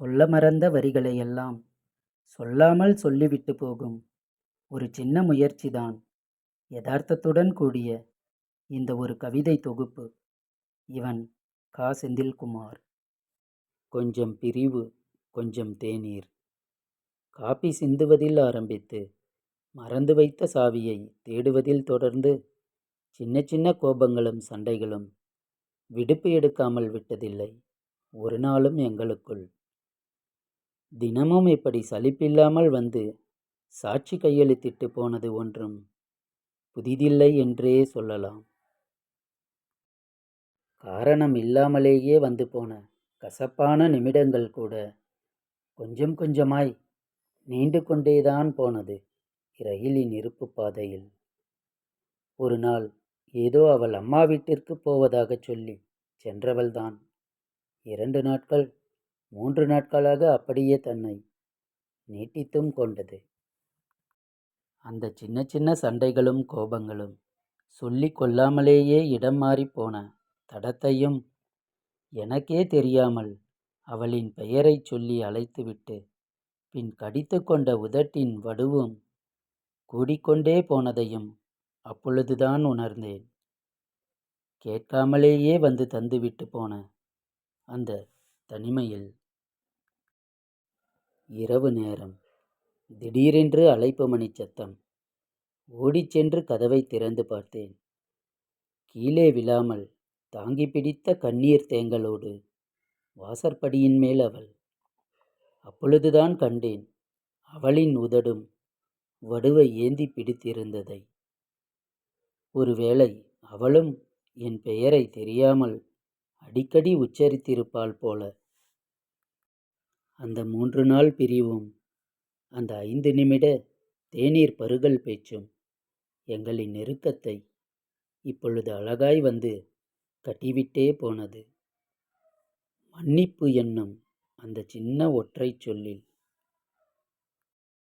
சொல்ல மறந்த வரிகளையெல்லாம் சொல்லாமல் சொல்லிவிட்டு போகும் ஒரு சின்ன முயற்சிதான். யதார்த்தத்துடன் கூடிய இந்த ஒரு கவிதை தொகுப்பு. இவன் கா. செந்தில்குமார். கொஞ்சம் பிரிவு கொஞ்சம் தேநீர். காப்பி சிந்துவதில் ஆரம்பித்து மறந்து வைத்த சாவியை தேடுவதில் தொடர்ந்து சின்ன சின்ன கோபங்களும் சண்டைகளும் விடுப்பு எடுக்காமல் விட்டதில்லை. ஒரு நாளும் எங்களுக்குள் தினமும் இப்படி சலிப்பில்லாமல் வந்து சாட்சி கையெழுத்திட்டு போனது ஒன்றும் புதிதில்லை என்றே சொல்லலாம். காரணம் இல்லாமலேயே வந்து போன கசப்பான நிமிடங்கள் கூட கொஞ்சம் கொஞ்சமாய் நீண்டு கொண்டேதான் போனது ரயிலின் இருப்பு பாதையில். ஒரு நாள் ஏதோ அவள் அம்மா வீட்டிற்கு போவதாகச் சொல்லி சென்றவள்தான். இரண்டு நாட்கள் மூன்று நாட்களாக அப்படியே தன்னை நீட்டித்தும் கொண்டது. அந்த சின்ன சின்ன சண்டைகளும் கோபங்களும் சொல்லி கொள்ளாமலேயே இடம் மாறிப்போன போன தடத்தையும் எனக்கே தெரியாமல் அவளின் பெயரைச் சொல்லி அழைத்துவிட்டு பின் கடித்து கொண்ட உதட்டின் வடுவும் கூடிக்கொண்டே போனதையும் அப்பொழுதுதான் உணர்ந்தேன். கேட்காமலேயே வந்து தந்துவிட்டு போன அந்த தனிமையில். இரவு நேரம். திடீரென்று அழைப்பு மணி சத்தம். ஓடிச் சென்று கதவை திறந்து பார்த்தேன். கீழே விழாமல் தாங்கி பிடித்த கண்ணீர் தேங்கலோடு வாசற்படியின் மேல் அவள். அப்பொழுதுதான் கண்டேன் அவளின் உதடும் வடுவை ஏந்தி பிடித்திருந்ததை. ஒருவேளை அவளும் என் பெயரை தெரியாமல் அடிக்கடி உச்சரித்திருப்பாள் போல. அந்த மூன்று நாள் பிரிவும். அந்த ஐந்து நிமிட தேநீர் பருகல் பேச்சும். எங்களின் நெருக்கத்தை இப்பொழுது அழகாய் வந்து கட்டிவிட்டே போனது. மன்னிப்பு என்னும் அந்த சின்ன ஒற்றைச் சொல்லில்